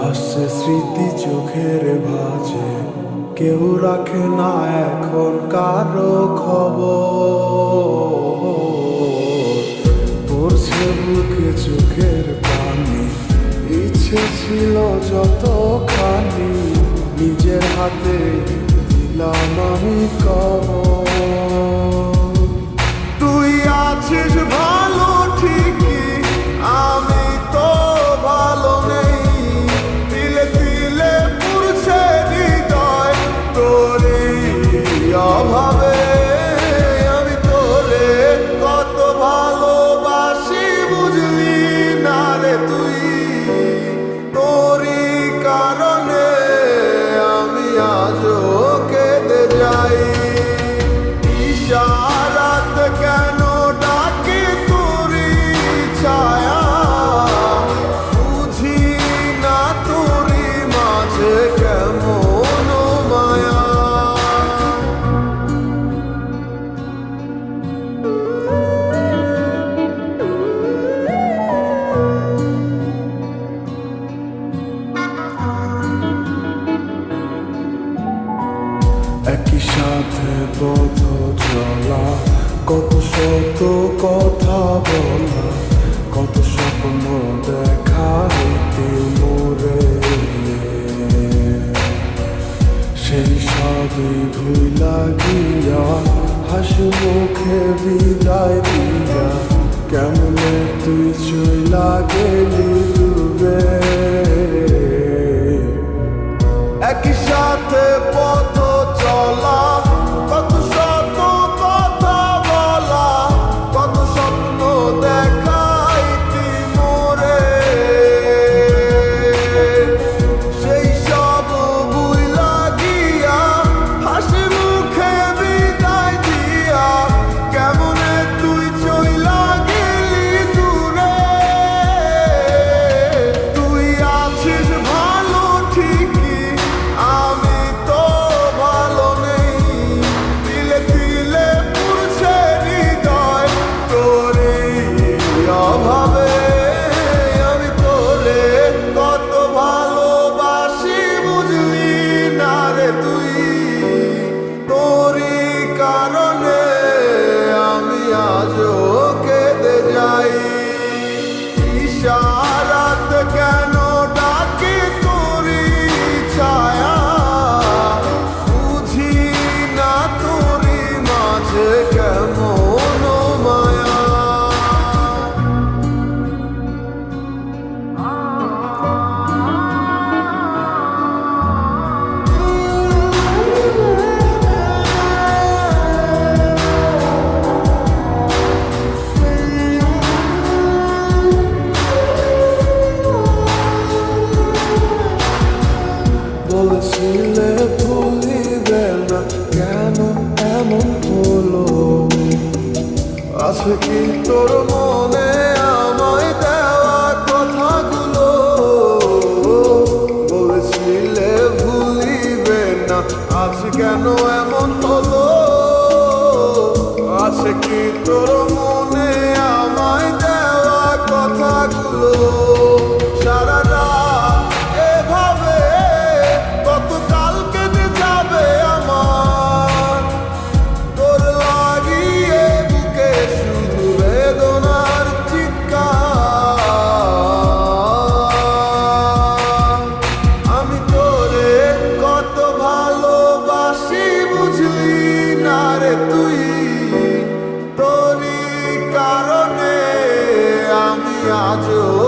ভাসছে স্মৃতি চোখের ভাজে। কেউ রাখে না এখন কারও খবর। পড়ছে বুকে চোখের পানি। ইচ্ছে ছিল যতখানি, নিজের হাতে দিলাম আমি কবর। তুই আছিস ভালো কত শত কথা বলা, কত স্বপ্ন দেখা হইতে মোরে। সেই সবই ভুলা গিয়া হাসি মুখে বিদায় দিয়া, কেমনে তুই চইলা গেলি? বলেছিলে ভুলিবে না কেন এমন হলো? আছে কি তোর মনে আমায় দেওয়া কথাগুলো? বলেছিলে ভুলিবে না আজ কেন এমন হলো? আছে কি তোর মনে কারণে আমি আজও